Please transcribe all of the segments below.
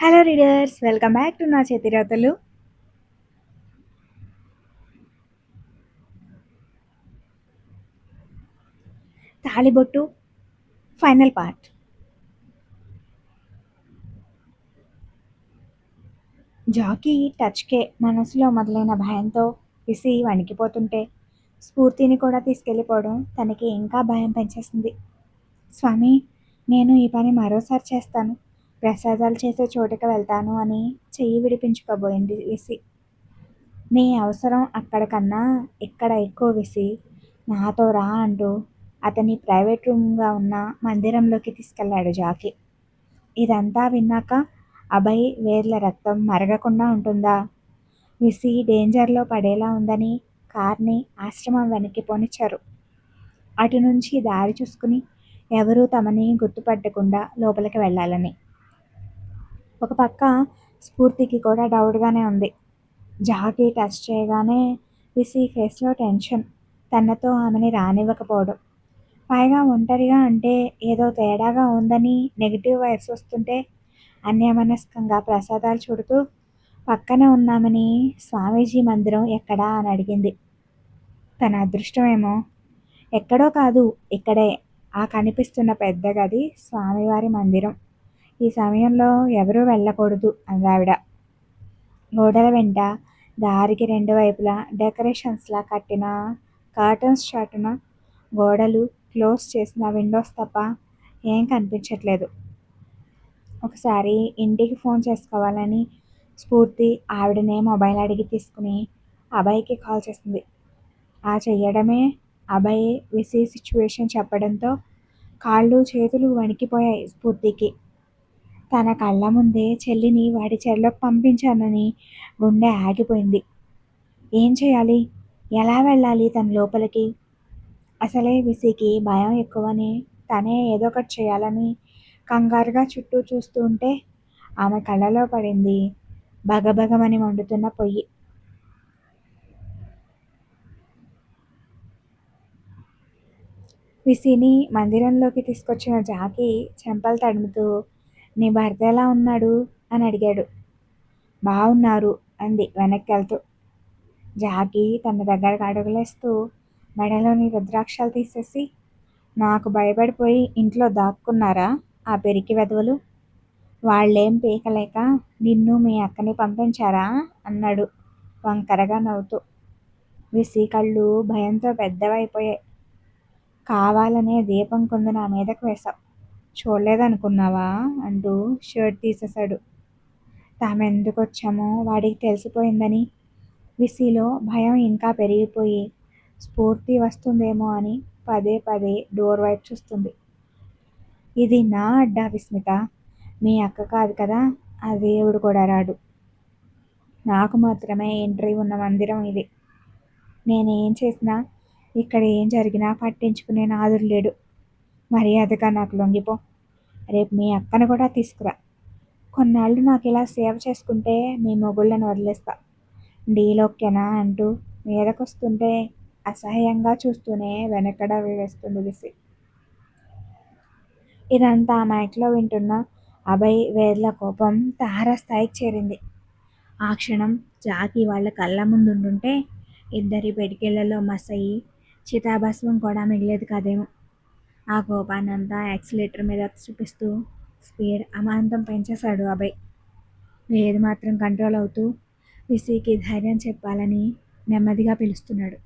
Hello readers welcome back to నా చేతిరాతలు తాళిబొట్టు ఫైనల్ పార్ట్. జాకీ టచ్కే మనసులో మొదలైన భయంతో విసి వణికిపోతుంటే స్ఫూర్తిని కూడా తీసుకెళ్ళిపోవడం తనకి ఇంకా భయం పెంచేసింది. స్వామి నేను ఈ పని మరోసారి చేస్తాను. ప్రసాదాలు చేసే చోటుకి వెళ్తాను అని చెయ్యి విడిపించుకోబోయింది విసి. నీ అవసరం అక్కడ కన్నా ఇక్కడ ఎక్కువ విసి. నాతో రా అంటూ అతని ప్రైవేట్ రూమ్గా ఉన్న మందిరంలోకి తీసుకెళ్ళాడు జాకి. ఇదంతా విన్నాక అభయ్ వేర్ల రక్తం మరగకుండా ఉంటుందా? విసి డేంజర్లో పడేలా ఉందని కార్ని ఆశ్రమం వెనక్కి పోనిచ్చారు. అటు నుంచి దారి చూసుకుని ఎవరూ తమని గుర్తుపట్టకుండా లోపలికి వెళ్ళాలని. ఒక పక్క స్ఫూర్తికి కూడా డౌట్గానే ఉంది. జాకి టచ్ చేయగానే విసి ఫేస్లో టెన్షన్. తనతో ఆమెని రానివ్వకపోవడం. పైగా ఒంటరిగా అంటే ఏదో తేడాగా ఉందని నెగిటివ్ వైబ్స్ వస్తుంటే అన్యమనస్కంగా ప్రసాదాలు చూడుతూ పక్కనే ఉన్నామని స్వామీజీ మందిరం ఎక్కడా? అని అడిగింది. తన అదృష్టమేమో ఎక్కడో కాదు ఇక్కడే. ఆ కనిపిస్తున్న పెద్ద గది స్వామివారి మందిరం. ఈ సమయంలో ఎవరూ వెళ్ళకూడదు అందావిడ గోడల వెంట దారికి రెండు వైపులా డెకరేషన్స్లా కట్టిన కర్టన్స్ చాటున గోడలు క్లోజ్ చేసిన విండోస్ తప్ప ఏం కనిపించట్లేదు. ఒకసారి ఇంటికి ఫోన్ చేసుకోవాలని స్ఫూర్తి ఆవిడనే మొబైల్ అడిగి తీసుకుని అభయ్కి కాల్ చేసింది. ఆ చెయ్యడమే అభయ్ విసి సిచ్యువేషన్ చెప్పడంతో కాళ్ళు చేతులు వణికిపోయాయి స్ఫూర్తికి. తన కళ్ళ ముందే చెల్లిని వాడి చెరలోకి పంపించానని గుండె ఆగిపోయింది. ఏం చేయాలి? ఎలా వెళ్ళాలి తన లోపలికి? అసలే విసికి భయం ఎక్కువని తనే ఏదో ఒకటి చేయాలని కంగారుగా చుట్టూ చూస్తూ ఉంటే ఆమె కళ్ళలో పడింది భగభగమని మండుతున్న పొయ్యి. విసిని మందిరంలోకి తీసుకొచ్చిన జాకి చెంపలు తడుముతూ నీ భర్త ఎలా ఉన్నాడు? అని అడిగాడు. బాగున్నారు అంది వెనక్కి వెళ్తూ జాకి తన దగ్గరకు అడుగులేస్తూ మెడలోని రుద్రాక్షాలు తీసేసి నాకు భయపడిపోయి ఇంట్లో దాక్కున్నారా ఆ పెరికి వెధవలు? వాళ్ళేం పీకలేక నిన్ను మీ అక్కని పంపించారా? అన్నాడు వంకరగా నవ్వుతూ. విసి కళ్ళు భయంతో పెద్దవైపోయాయి. కావాలనే దీపం కొందు నా మీదకు వేశావు. చూడలేదనుకున్నావా? అంటూ షర్ట్ తీసేశాడు. తామెందుకు వచ్చామో వాడికి తెలిసిపోయిందని. విసిలో భయం ఇంకా పెరిగిపోయి స్ఫూర్తి వస్తుందేమో అని పదే పదే డోర్ వైపు చూస్తుంది. ఇది నా అడ్డా విస్మిత. మీ అక్క కాదు కదా? ఆ దేవుడు కూడా రాడు. నాకు మాత్రమే ఎంట్రీ ఉన్న మందిరం ఇది. నేనేం చేసినా ఇక్కడ ఏం జరిగినా పట్టించుకునే నాదురు లేడు. మర్యాదగా నాకు లొంగిపో. రేపు మీ అక్కను కూడా తీసుకురా. కొన్నాళ్ళు నాకు ఇలా సేవ చేసుకుంటే మీ మొగుళ్ళని వదిలేస్తా. డీలోకేనా అంటూ మీదకొస్తుంటే అసహ్యంగా చూస్తూనే వెనకడ వేస్తుంది విసి. ఇదంతా మైక్లో వింటున్న అభయ్ వేర్ల కోపం తారస్థాయికి చేరింది. ఆ క్షణం జాకి వాళ్ళ కళ్ళ ముందుంటుంటే ఇద్దరి పెడికెళ్ళలో మసయి చితాభస్మం కూడా మిగిలేదు కాదేమో. ఆ కోపాన్నంతా యాక్సిలేటర్ మీద చూపిస్తూ స్పీడ్ అమాంతం పెంచేశాడు అభయ్. ఏది మాత్రం కంట్రోల్ అవుతూ విసికి ధైర్యం చెప్పాలని నెమ్మదిగా పిలుస్తున్నాడు.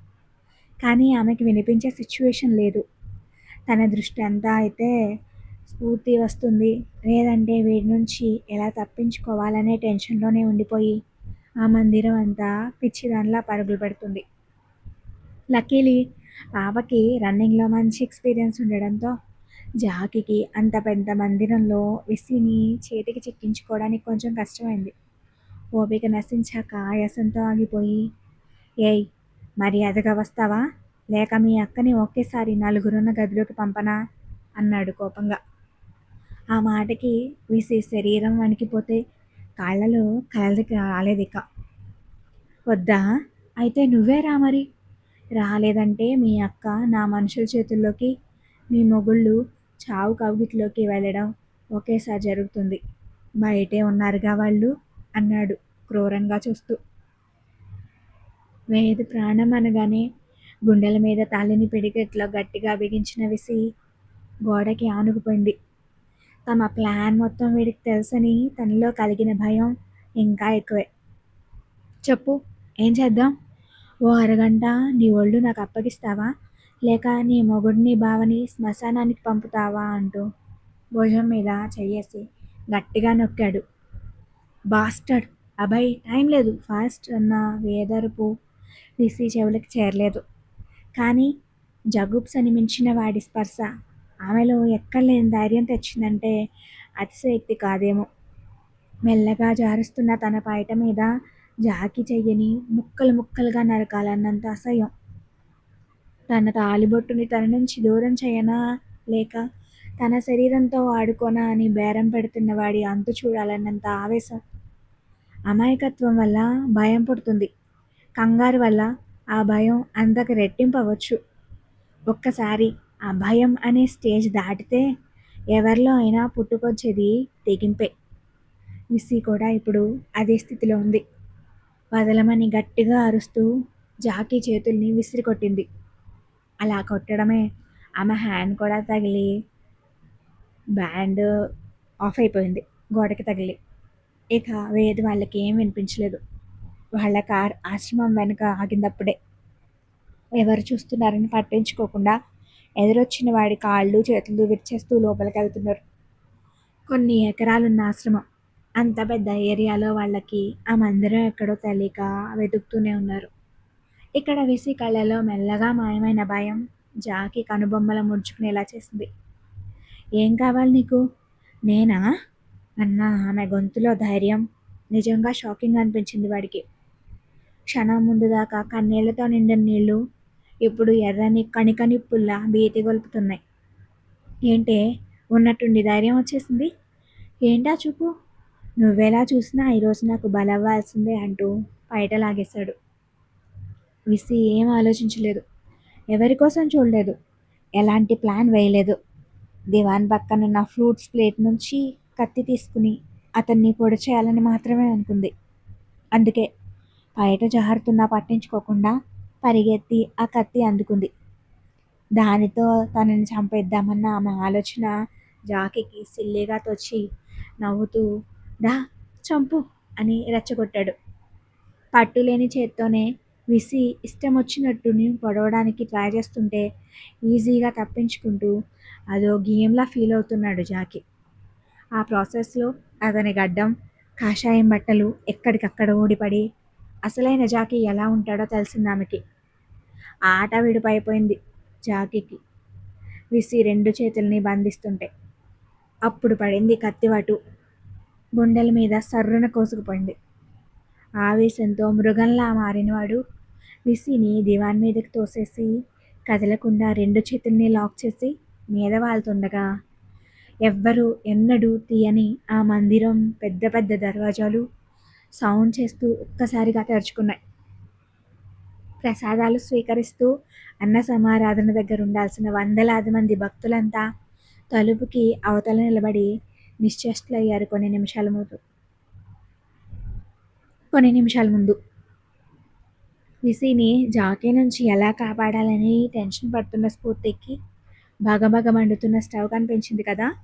కానీ ఆమెకి వినిపించే సిచ్యువేషన్ లేదు. తన దృష్టి అంతా అయితే స్ఫూర్తి వస్తుంది. లేదంటే వీడి నుంచి ఎలా తప్పించుకోవాలనే టెన్షన్లోనే ఉండిపోయి ఆ మందిరం అంతా పిచ్చిదానిలా పరుగులు పెడుతుంది. లక్కీలీ పాపకి రన్నింగ్లో మంచి ఎక్స్పీరియన్స్ ఉండడంతో జాకికి అంత పెద్ద మందిరంలో విసిని చేతికి చిక్కించుకోవడానికి కొంచెం కష్టమైంది. ఓపిక నశించాక ఆయాసంతో ఆగిపోయి ఏయ్ మర్యాదగా వస్తావా? లేక మీ అక్కని ఒకేసారి నలుగురున్న గదిలోకి పంపనా? అన్నాడు కోపంగా. ఆ మాటకి విసి శరీరం వణికిపోతే కాళ్ళలో కలదికి రాలేదిక. వద్దా? అయితే నువ్వే రా మరి? రాలేదంటే మీ అక్క నా మనుషుల చేతుల్లోకి మీ మొగుళ్ళు చావు కవిగిట్లోకి వెళ్ళడం ఒకేసారి జరుగుతుంది. బయటే ఉన్నారుగా వాళ్ళు? అన్నాడు క్రూరంగా చూస్తూ. వేద ప్రాణం అనగానే గుండెల మీద తల్లిని పిడికెట్లో గట్టిగా బిగించిన విసి గోడకి ఆనుకుపోయింది. తమ ప్లాన్ మొత్తం వీడికి తెలుసని తనలో కలిగిన భయం ఇంకా ఎక్కువే. చెప్పు ఏం చేద్దాం? ఓ అరగంట నీ ఒళ్ళు నాకు అప్పగిస్తావా? లేక నీ మొగుడిని బావని శ్మశానానికి పంపుతావా అంటూ భుజం మీద చెయ్యేసి గట్టిగా నొక్కాడు. బాస్టర్డ్! అబ్బాయి టైం లేదు. ఫాస్ట్ అన్న వేదరుపు రిసి చెవులకు చేరలేదు. కానీ జగుప్సని మించిన వాడి స్పర్శ ఆమెలో ఎక్కడ లేని ధైర్యం తెచ్చిందంటే అతిశయక్తి కాదేమో. మెల్లగా జారుస్తున్న తన పైట మీద జాకి చెయ్యని ముక్కలు ముక్కలుగా నరకాలన్నంత అసహ్యం. తన తాలిబొట్టుని తన నుంచి దూరం చేయనా లేక తన శరీరంతో ఆడుకోనా అని బేరం పెడుతున్న వాడి అంతు చూడాలన్నంత ఆవేశం. అమాయకత్వం వల్ల భయం పుడుతుంది. కంగారు వల్ల ఆ భయం అంతకు రెట్టింపవచ్చు ఒక్కసారి ఆ భయం అనే స్టేజ్ దాటితే ఎవరిలో అయినా పుట్టుకొచ్చేది తెగింపే. మిస్సీ కూడా ఇప్పుడు అదే స్థితిలో ఉంది. వదలమని గట్టిగా అరుస్తూ జాకీ చేతుల్ని విసిరి కొట్టింది అలా కొట్టడమే ఆమె హ్యాండ్ కూడా తగిలి బ్యాండ్ ఆఫ్ అయిపోయింది గోడకి తగిలి. ఇక వేద వాళ్ళకి ఏం వినిపించలేదు. వాళ్ళ కార్ ఆశ్రమం వెనుక ఆగిందప్పుడే. ఎవరు చూస్తున్నారని పట్టించుకోకుండా ఎదురొచ్చిన వాడి కాళ్ళు చేతులు విరిచేస్తూ లోపలికి వెళ్తున్నారు కొన్ని ఎకరాలున్న ఆశ్రమం. అంత పెద్ద ఏరియాలో వాళ్ళకి ఆ మందిరం ఎక్కడో తెలియక వెతుకుతూనే ఉన్నారు. ఇక్కడ విసి కళ్ళలో మెల్లగా మాయమైన భయం జాకి కనుబొమ్మల ముడుచుకునేలా చేసింది. ఏం కావాలి నీకు? నేనా? అన్న ఆమె గొంతులో ధైర్యం. నిజంగా షాకింగ్ అనిపించింది వాడికి. క్షణం ముందు దాకా కన్నీళ్ళతో నిండిన నీళ్ళు ఇప్పుడు ఎర్రని కణికనిప్పుల్లా భీతి గొలుపుతున్నాయి. ఏంటే? ఉన్నట్టుండి ధైర్యం వచ్చేసింది? ఏంటా చూపు? నువ్వెలా చూసినా ఈరోజు నాకు బలవ్వాల్సిందే అంటూ బయట లాగేశాడు విసి ఏం ఆలోచించలేదు. ఎవరి కోసం చూడలేదు. ఎలాంటి ప్లాన్ వేయలేదు. దివాన్ పక్కనున్న ఫ్రూట్స్ ప్లేట్ నుంచి కత్తి తీసుకుని అతన్ని పొడి చేయాలని మాత్రమే అనుకుంది. అందుకే బయట జారుతున్నా పట్టించుకోకుండా పరిగెత్తి ఆ కత్తి అందుకుంది. దానితో తనని చంపేద్దామన్న ఆమె ఆలోచన జాకికి సిల్లిగా తొచ్చి నవ్వుతూ దా చంపు అని రెచ్చగొట్టాడు. పట్టులేని చేత్తోనే విసి ఇష్టం వచ్చినట్టుని పొడవడానికి ట్రై చేస్తుంటే ఈజీగా తప్పించుకుంటూ అదో గేమ్లా ఫీల్ అవుతున్నాడు జాకి. ఆ ప్రాసెస్లో అతని గడ్డం కాషాయం బట్టలు ఎక్కడికక్కడ ఊడిపడి అసలైన జాకి ఎలా ఉంటాడో తెలిసింది ఆమెకి. ఆట విడిపైపోయింది జాకీకి. విసి రెండు చేతుల్ని బంధిస్తుంటే. అప్పుడు పడింది కత్తివాటు. గుండెల మీద సర్రున కోసుకుపోయింది. ఆవేశంతో మృగంలా మారినవాడు విసిని దివాన్ మీదకి తోసేసి కదలకుండా రెండు చేతుల్ని లాక్ చేసి మీద వాళ్తుండగా ఎవ్వరూ ఎన్నడూ తీయని ఆ మందిరం పెద్ద పెద్ద దర్వాజాలు సౌండ్ చేస్తూ ఒక్కసారిగా తెరుచుకున్నాయి. ప్రసాదాలు స్వీకరిస్తూ అన్న సమారాధన దగ్గర ఉండాల్సిన వందలాది మంది భక్తులంతా తలుపుకి అవతల నిలబడి నిశ్చేష్టులయ్యారు కొన్ని నిమిషాల ముందు. కొన్ని నిమిషాల ముందు. విసిని జాకీ నుంచి ఎలా కాపాడాలని టెన్షన్ పడుతున్న స్ఫూర్తికి భగభగ మండుతున్న స్టవ్ కనిపించింది కదా?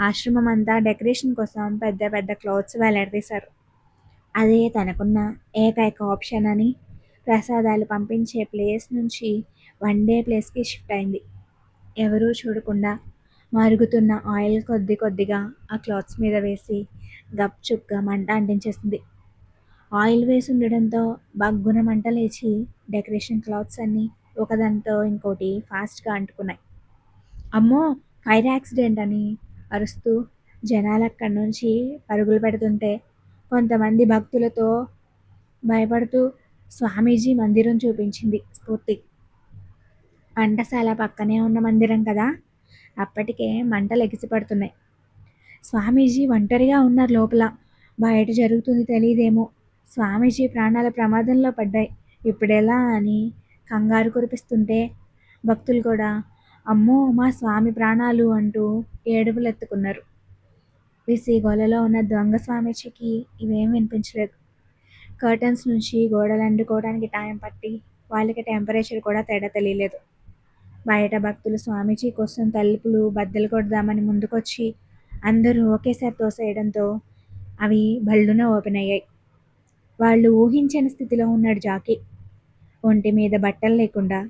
ఆశ్రమం అంతా డెకరేషన్ కోసం పెద్ద పెద్ద క్లోత్స్ వేలాడదీశారు అదే తనకున్న ఏకైక ఆప్షన్ అని ప్రసాదాలు పంపించే ప్లేస్ నుంచి వన్ డే ప్లేస్కి షిఫ్ట్ అయింది. ఎవరూ చూడకుండా మరుగుతున్న ఆయిల్ కొద్ది కొద్దిగా ఆ క్లాత్స్ మీద వేసి గప్చుప్గా మంట అంటించేసింది. ఆయిల్ వేసి ఉండడంతో బగ్గున మంట లేచి డెకరేషన్ క్లాత్స్ అన్నీ ఒకదానితో ఇంకోటి ఫాస్ట్గా అంటుకున్నాయి. అమ్మో ఫైర్ యాక్సిడెంట్ అని అరుస్తూ జనాలు అక్కడి నుంచి పరుగులు పెడుతుంటే కొంతమంది భక్తులతో భయపడుతూ స్వామీజీ మందిరం చూపించింది స్ఫూర్తి. వంటశాల పక్కనే ఉన్న మందిరం కదా? అప్పటికే మంటలు ఎగిసిపడుతున్నాయి. స్వామీజీ ఒంటరిగా ఉన్నారు లోపల. బయట జరుగుతుంది తెలియదేమో. స్వామీజీ ప్రాణాల ప్రమాదంలో పడ్డాయి. ఇప్పుడెలా అని కంగారు కురిపిస్తుంటే భక్తులు కూడా అమ్మో మా స్వామి ప్రాణాలు అంటూ ఏడుపులెత్తుకున్నారు. విసి గోలలో ఉన్న దొంగ స్వామీజీకి ఇవేం వినిపించలేదు. కర్టన్స్ నుంచి గోడలు అండుకోవడానికి టైం పట్టి వాళ్ళకి టెంపరేచర్ కూడా తేడా తెలియలేదు. బయట భక్తులు స్వామీజీ కోసం తలుపులు బద్దలు కొడదామని ముందుకొచ్చి అందరూ ఒకేసారి తోసేయడంతో అవి బళ్ళున ఓపెన్ అయ్యాయి. వాళ్ళు ఊహించని స్థితిలో ఉన్నాడు జాకీ. ఒంటి మీద బట్టలు లేకుండా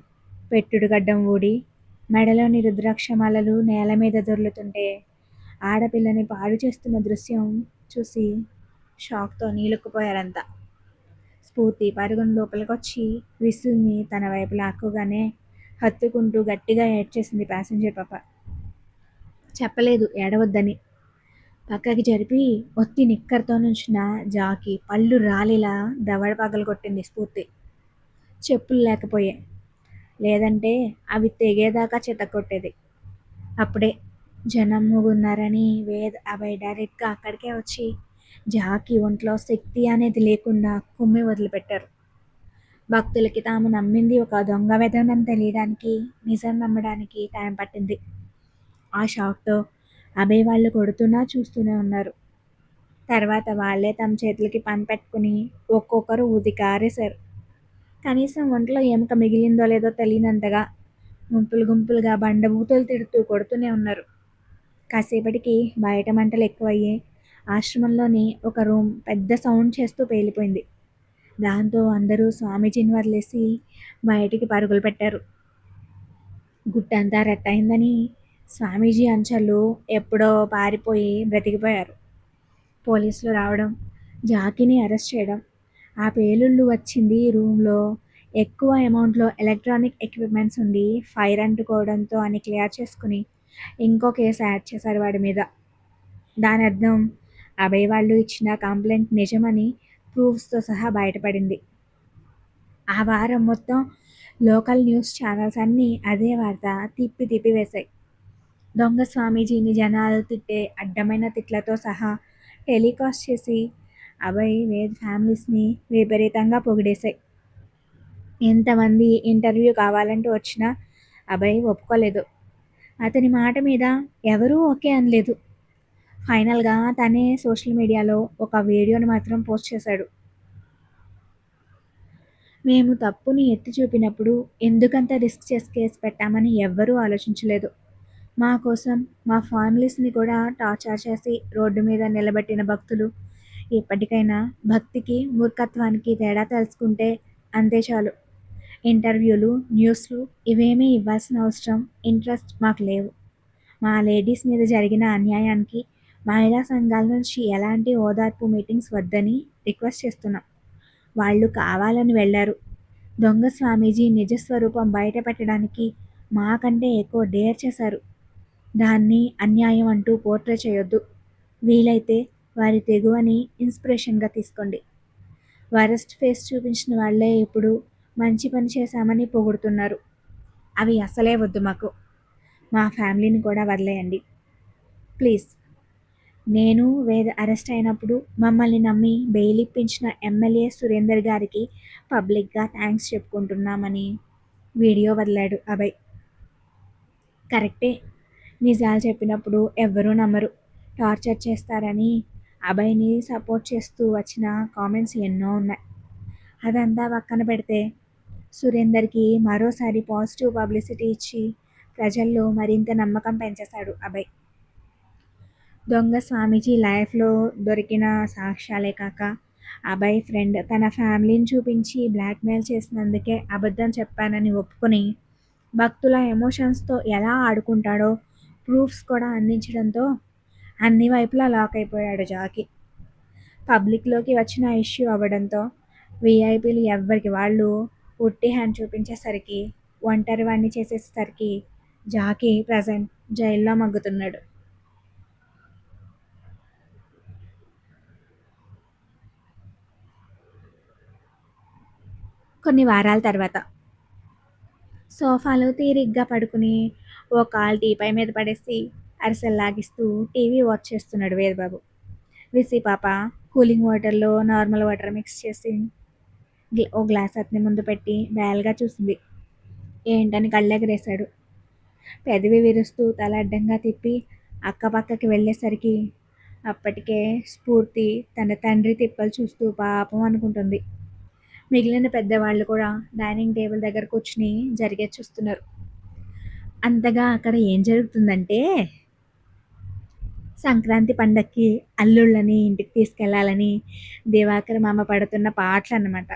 పెట్టుడు గడ్డం ఊడి మెడలోని రుద్రాక్షమాలలు నేల మీద దొర్లుతుంటే ఆడపిల్లని పాడు చేస్తున్న దృశ్యం చూసి షాక్తో నీలుక్కుపోయారంతా స్ఫూర్తి పరుగును లోపలికొచ్చి విసుల్ని తన వైపు లాక్కుగానే హత్తుకుంటూ గట్టిగా ఏడ్చేసింది ప్యాసింజర్ పాప. చెప్పలేదు ఏడవద్దని. పక్కకి జరిపి ఒత్తి నిక్కర్తో నుంచిన జాకి పళ్ళు రాలిలా దవడ పగలు కొట్టింది స్ఫూర్తి. చెప్పులు లేకపోయే లేదంటే అవి తెగేదాకా కొట్టేది. అప్పుడే జనం మూగున్నారని వేద్ అభయ్ డైరెక్ట్గా అక్కడికే వచ్చి జాకి ఒంట్లో శక్తి అనేది లేకుండా కుమ్మి వదిలిపెట్టారు. భక్తులకి తాము నమ్మింది ఒక దొంగ విధానం తెలియడానికి నిజం నమ్మడానికి టైం పట్టింది. ఆ షాక్తో అభయ్ వాళ్ళు కొడుతున్నా చూస్తూనే ఉన్నారు. తర్వాత వాళ్ళే తమ చేతులకి పని పెట్టుకుని ఒక్కొక్కరు ఊది కారేశారు కనీసం ఒంట్లో ఎముక మిగిలిందో లేదో తెలియనంతగా గుంపులు గుంపులుగా బండబూతులు తిడుతూ కొడుతూనే ఉన్నారు. కాసేపటికి బయట మంటలు ఎక్కువయ్యి ఆశ్రమంలోని ఒక రూమ్ పెద్ద సౌండ్ చేస్తూ పేలిపోయింది. దాంతో అందరూ స్వామీజీని వదిలేసి బయటికి పరుగులు పెట్టారు. గుట్టంతా రెట్టయిందని స్వామీజీ అంచళ్ళు ఎప్పుడో పారిపోయి బ్రతికిపోయారు. పోలీసులు రావడం జాకిని అరెస్ట్ చేయడం ఆ పేలుళ్ళు వచ్చింది రూమ్లో. ఎక్కువ అమౌంట్లో ఎలక్ట్రానిక్ ఎక్విప్మెంట్స్ ఉండి ఫైర్ అంటుకోవడంతో అని క్లియర్ చేసుకుని ఇంకో కేసు యాడ్ చేశారు వాడి మీద. దాని అర్థం అభయ్ వాళ్ళు ఇచ్చిన కంప్లైంట్ నిజమని ప్రూఫ్స్తో సహా బయటపడింది. ఆ వారం మొత్తం లోకల్ న్యూస్ ఛానల్స్ అన్నీ అదే వార్త తిప్పి తిప్పి వేశాయి. దొంగ స్వామీజీని జనాలు తిట్టే అడ్డమైన తిట్లతో సహా టెలికాస్ట్ చేసి అభయ్ వేద్ ఫ్యామిలీస్ని విపరీతంగా పొగిడేశాయి. ఎంతమంది ఇంటర్వ్యూ కావాలంటూ వచ్చినా అభయ్ ఒప్పుకోలేదు. అతని మాట మీద ఎవరూ ఓకే అనలేదు. ఫైనల్గా తనే సోషల్ మీడియాలో ఒక వీడియోని మాత్రం పోస్ట్ చేశాడు. మేము తప్పుని ఎత్తి చూపినప్పుడు ఎందుకంత రిస్క్ చేసి కేసు పెట్టామని ఎవ్వరూ ఆలోచించలేదు. మా కోసం మా ఫ్యామిలీస్ని కూడా టార్చర్ చేసి రోడ్డు మీద నిలబెట్టిన భక్తులు ఇప్పటికైనా భక్తికి మూర్ఖత్వానికి తేడా తెలుసుకుంటే అంతే చాలు. ఇంటర్వ్యూలు న్యూస్లు ఇవేమీ ఇవ్వాల్సిన అవసరం ఇంట్రెస్ట్ మాకు లేవు. మా లేడీస్ మీద జరిగిన అన్యాయానికి మహిళా సంఘాల నుంచి ఎలాంటి ఓదార్పు మీటింగ్స్ వద్దని రిక్వెస్ట్ చేస్తున్నాం. వాళ్ళు కావాలని వెళ్ళారు దొంగ స్వామీజీ నిజస్వరూపం బయటపెట్టడానికి మాకంటే ఎక్కువ డేర్ చేశారు. దాన్ని అన్యాయం అంటూ పోర్ట్రే చేయొద్దు. వీలైతే వారి తెగువని ఇన్స్పిరేషన్గా తీసుకోండి. వరస్ట్ ఫేస్ చూపించిన వాళ్ళే ఇప్పుడు మంచి పని చేశామని పొగుడుతున్నారు. అవి అసలే వద్దు మాకు. మా ఫ్యామిలీని కూడా వదిలేయండి. ప్లీజ్. నేను వేద అరెస్ట్ అయినప్పుడు మమ్మల్ని నమ్మి బెయిల్ ఇప్పించిన ఎమ్మెల్యే సురేందర్ గారికి పబ్లిక్గా థ్యాంక్స్ చెప్పుకుంటున్నామని వీడియో వదిలాడు అభయ్. కరెక్టే. నిజాలు చెప్పినప్పుడు ఎవ్వరూ నమ్మరు. టార్చర్ చేస్తారని అభయ్ని సపోర్ట్ చేస్తూ వచ్చిన కామెంట్స్ ఎన్నో ఉన్నాయి. అదంతా పక్కన పెడితే సురేందర్కి మరోసారి పాజిటివ్ పబ్లిసిటీ ఇచ్చి ప్రజల్లో మరింత నమ్మకం పెంచేశాడు అభయ్. దొంగ స్వామీజీ లైఫ్లో దొరికిన సాక్ష్యాలే కాక అభయ్ ఫ్రెండ్ తన ఫ్యామిలీని చూపించి బ్లాక్మెయిల్ చేసినందుకే అబద్ధం చెప్పానని ఒప్పుకొని భక్తుల ఎమోషన్స్తో ఎలా ఆడుకుంటాడో ప్రూఫ్స్ కూడా అందించడంతో అన్ని వైపులా లాక్ అయిపోయాడు జాకీ. పబ్లిక్లోకి వచ్చిన ఇష్యూ అవ్వడంతో వీఐపీలు ఎవ్వరికి వాళ్ళు ఉట్టి హ్యాండ్ చూపించేసరికి ఒంటరి వాడిని చేసేసరికి జాకీ ప్రజెంట్ జైల్లో మగ్గుతున్నాడు. కొన్ని వారాల తర్వాత. సోఫాలో తీరిగ్గా పడుకుని ఓ కాల్ టీపై మీద పడేసి అరిసెలు లాగిస్తూ టీవీ వాచ్ చేస్తున్నాడు వేదబాబు. విసి పాప కూలింగ్ వాటర్లో నార్మల్ వాటర్ మిక్స్ చేసి ఓ గ్లాస్ అతని ముందు పెట్టి బేల్గా చూసింది. ఏంటని కళ్ళెగరేశాడు. పెదవి విరుస్తూ తల అడ్డంగా తిప్పి అక్కపక్కకి వెళ్ళేసరికి అప్పటికే స్ఫూర్తి తన తండ్రి తిప్పలు చూస్తూ పాపం అనుకుంటుంది. మిగిలిన పెద్దవాళ్ళు కూడా డైనింగ్ టేబుల్ దగ్గర కూర్చుని జరిగే చూస్తున్నారు. అంతగా అక్కడ ఏం జరుగుతుందంటే సంక్రాంతి పండక్కి అల్లుళ్ళని ఇంటికి తీసుకెళ్ళాలని దివాకర్ మామ పడుతున్న పాటలు అన్నమాట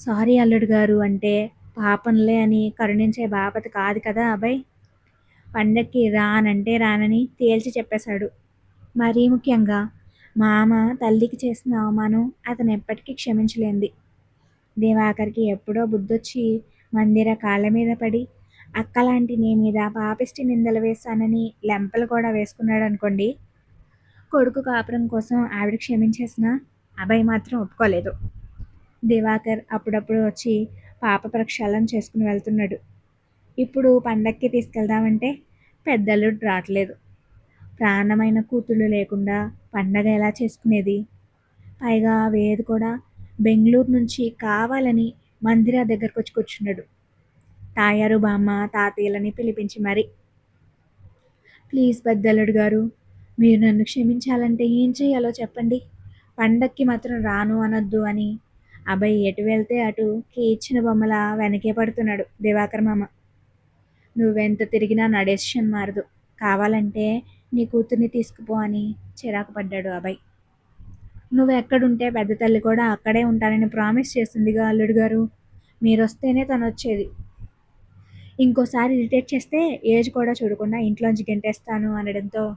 సారీ అల్లుడు గారు అంటే పాపంలే అని కరుణించే బాపత కాదు కదా అబ్బాయి. పండక్కి రానంటే రానని తేల్చి చెప్పేశాడు. మరీ ముఖ్యంగా మామ తల్లికి చేసిన అవమానం అతను ఎప్పటికీ క్షమించలేంది. దివాకర్కి ఎప్పుడో బుద్ధొచ్చి మందిర కాళ్ళ మీద పడి అక్కలాంటి నీ మీద పాపిష్టి నిందలు వేశానని లెంపలు కూడా వేసుకున్నాడు అనుకోండి కొడుకు కాపురం కోసం ఆవిడ క్షమించేసిన అభయ్ మాత్రం ఒప్పుకోలేదు. దివాకర్ అప్పుడప్పుడు వచ్చి పాప ప్రక్షాళన చేసుకుని వెళ్తున్నాడు. ఇప్పుడు పండక్కి తీసుకెళ్దామంటే పెద్దలు రావట్లేదు. ప్రాణమైన కూతుళ్ళు లేకుండా పండగ ఎలా చేసుకునేది? పైగా వేది కూడా బెంగళూరు నుంచి కావాలని మందిరా దగ్గరకు వచ్చి కూర్చున్నాడు. తాయారు బామ్మ తాతయ్యలని పిలిపించి మరి ప్లీజ్ పెద్దలుడు గారు మీరు నన్ను క్షమించాలంటే ఏం చేయాలో చెప్పండి. పండక్కి మాత్రం రాను అనొద్దు అని అబ్బాయి ఎటు వెళ్తే అటు ఇచ్చిన బొమ్మల వెనకే పడుతున్నాడు దివాకర్ మామ. నువ్వెంత తిరిగినా నా డెసిషన్ మారదు. కావాలంటే నీ కూతుర్ని తీసుకుపో అని చిరాకు పడ్డాడు అబ్బాయి నువ్వు ఎక్కడుంటే పెద్ద తల్లి కూడా అక్కడే ఉంటానని ప్రామిస్ చేసిందిగా అల్లుడు గారు. మీరు వస్తేనే తను వచ్చేది ఇంకోసారి ఇరిటేట్ చేస్తే ఏజ్ కూడా చూడకుండా ఇంట్లోంచి గెంటేస్తాను అనడంతో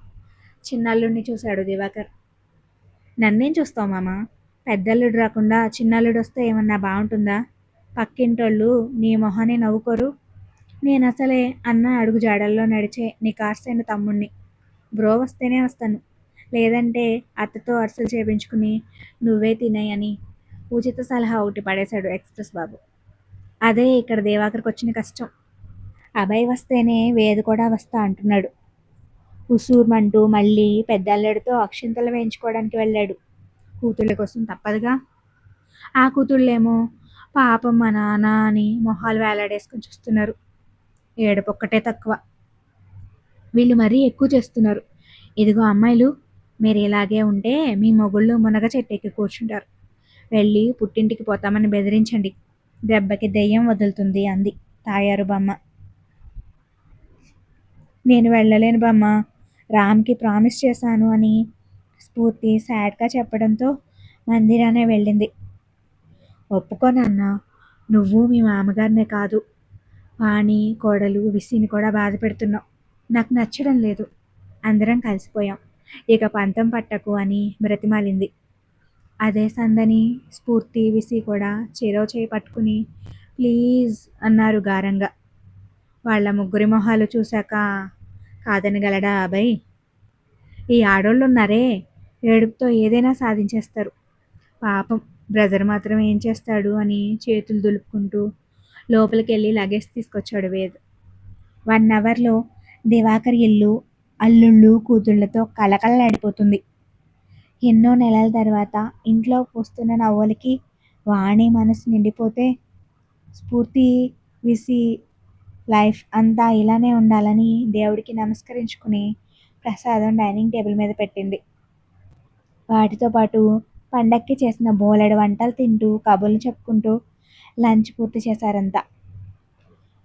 చిన్నల్లుడిని చూశాడు దివాకర్. నన్నేం చూస్తావు మామ? పెద్దల్లుడు రాకుండా చిన్నల్లుడు వస్తే ఏమన్నా బాగుంటుందా? పక్కింటోళ్ళు నీ మొహాన్ని నవ్వుకోరు. నేను అసలే అన్న అడుగు జాడల్లో నడిచే నీ కార్సైన తమ్ముణ్ణి. బ్రో వస్తేనే వస్తాను. లేదంటే అత్తతో అరసలు చేపించుకుని నువ్వే తినేయని ఉచిత సలహా ఒకటి పడేశాడు ఎక్స్ప్రెస్ బాబు. అదే ఇక్కడ దేవాకర్కి వచ్చిన కష్టం. అభయ్ వస్తేనే వేద కూడా వస్తా అంటున్నాడు. ఉసూర్మంటూ మళ్ళీ పెద్దల్లడితో అక్షింతలు వేయించుకోవడానికి వెళ్ళాడు. కూతుళ్ళ కోసం తప్పదుగా. ఆ కూతుళ్ళేమో పాపం మా నాన్న అని మొహాలు వేలాడేసుకొని చూస్తున్నారు. ఏడుపొక్కటే తక్కువ. వీళ్ళు మరీ ఎక్కువ చేస్తున్నారు. ఇదిగో అమ్మాయిలు మీరు ఇలాగే ఉంటే మీ మొగుళ్ళు మునగ చెట్టెక్కి కూర్చుంటారు. వెళ్ళి పుట్టింటికి పోతామని బెదిరించండి. దెబ్బకి దెయ్యం వదులుతుంది అంది తాయారు బొమ్మ. నేను వెళ్ళలేను బొమ్మ. రామ్కి ప్రామిస్ చేశాను అని స్ఫూర్తి సాడ్గా చెప్పడంతో మందిరానే వెళ్ళింది. ఒప్పుకోనన్నా నువ్వు మీ మామగారినే కాదు. వాణి కోడలు విసిని కూడా బాధ పెడుతున్నావు. నాకు నచ్చడం లేదు. అందరం కలిసిపోయాం. ఇక పంతం పట్టకు అని బ్రతిమాలింది. అదే సందని స్ఫూర్తి విసి కూడా చెరో చేయి పట్టుకుని ప్లీజ్ అన్నారు గారంగా. వాళ్ళ ముగ్గురి మొహాలు చూశాక కాదనగలడా అభయ్? ఈ ఆడోళ్ళు ఉన్నారే ఏడుపుతో ఏదైనా సాధించేస్తారు. పాపం బ్రదర్ మాత్రం ఏం చేస్తాడు అని చేతులు దులుపుకుంటూ లోపలికి వెళ్ళి లగేజ్ తీసుకొచ్చాడు వేద్. వన్ అవర్లో దివాకర్ ఇల్లు అల్లుళ్ళు కూతుళ్ళతో కలకలలాడిపోతుంది ఎన్నో నెలల తర్వాత ఇంట్లో పూస్తున్న నవ్వులకి వాణి మనసు నిండిపోతే స్ఫూర్తి విసి లైఫ్ అంతా ఇలానే ఉండాలని దేవుడికి నమస్కరించుకుని ప్రసాదం డైనింగ్ టేబుల్ మీద పెట్టింది. వాటితో పాటు పండక్కి చేసిన బోలెడు వంటలు తింటూ కబుర్లు చెప్పుకుంటూ లంచ్ పూర్తి చేశారంతా.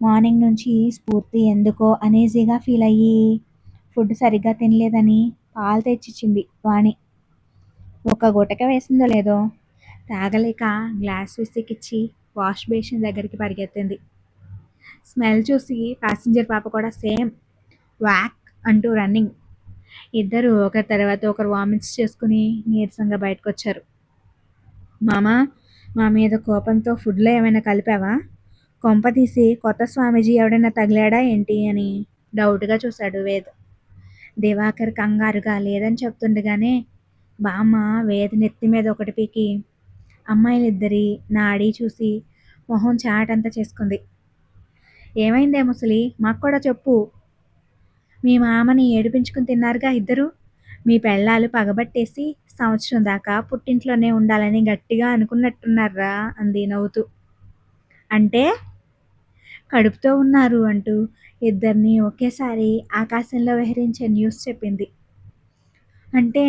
మార్నింగ్ నుంచి స్ఫూర్తి ఎందుకో అనేజీగా ఫీల్ అయ్యి ఫుడ్ సరిగ్గా తినలేదని పాలు తెచ్చిచ్చింది వాణి. ఒక గుటక వేసిందో లేదో తాగలేక గ్లాస్ విసికిచ్చి వాష్ బేసిన్ దగ్గరికి పరిగెత్తింది. స్మెల్ చూసి ప్యాసింజర్ పాప కూడా సేమ్ వ్యాక్ అంటూ రన్నింగ్. ఇద్దరు ఒకరి తర్వాత ఒకరు వామిట్స్ చేసుకుని నీరసంగా బయటకు వచ్చారు మామా మా మీద కోపంతో ఫుడ్లో ఏమైనా కలిపావా? కొంప తీసి కొత్త స్వామీజీ ఎవడైనా తగిలాడా ఏంటి? అని డౌట్గా చూశాడు వేద్. దివాకర్ కంగారుగా లేదని చెప్తుండగానే బామ్మ వేద నెత్తి మీద ఒకటి పీకి. అమ్మాయిలిద్దరి నాడి చూసి మొహం చాటంతా చేసుకుంది. ఏమైందే ముసలి? మాకు కూడా చెప్పు. మీ మామని ఏడిపించుకుని తిన్నారుగా ఇద్దరు? మీ పెళ్ళాలు పగబట్టేసి సంవత్సరం దాకా పుట్టింట్లోనే ఉండాలని గట్టిగా అనుకున్నట్టున్నారా? అంది నవ్వుతూ. అంటే కడుపుతో ఉన్నారు అంటూ ఇద్దరిని ఒకేసారి ఆకాశంలో విహరించే న్యూస్ చెప్పింది. అంటే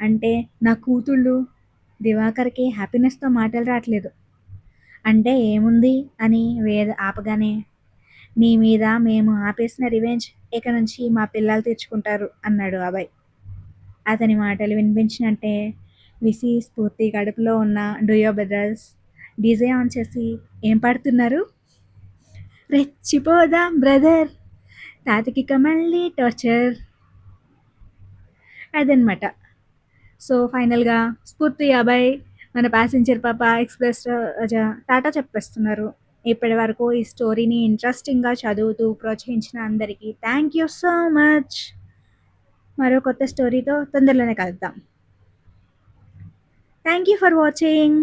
అంటే నా కూతుళ్ళు దివాకర్కి హ్యాపీనెస్తో మాటలు రావట్లేదు అంటే ఏముంది అని వేద ఆపగానే నీ మీద మేము ఆపేసిన రివెంజ్ ఇక నుంచి మా పిల్లలు తెచ్చుకుంటారు అన్నాడు అబ్బాయి అతని మాటలు వినిపించినట్టే విసి స్ఫూర్తి కడుపులో ఉన్న డూయో బ్రదర్స్ డీజే ఆన్ చేసి ఏం పాడుతున్నారు? రెచ్చిపోదాం బ్రదర్. తాతకిక మళ్ళీ టార్చర్. అదనమాట సో ఫైనల్గా స్ఫూర్తి అభయ్ మన ప్యాసింజర్ పాప ఎక్స్ప్రెస్ టాటా చెప్పేస్తున్నారు. ఇప్పటి వరకు ఈ స్టోరీని ఇంట్రెస్టింగ్గా చదువుతూ ప్రోత్సహించిన అందరికీ థ్యాంక్ యూ సో మచ్. మరో కొత్త స్టోరీతో తొందరలోనే కలుద్దాం. Thank you for watching.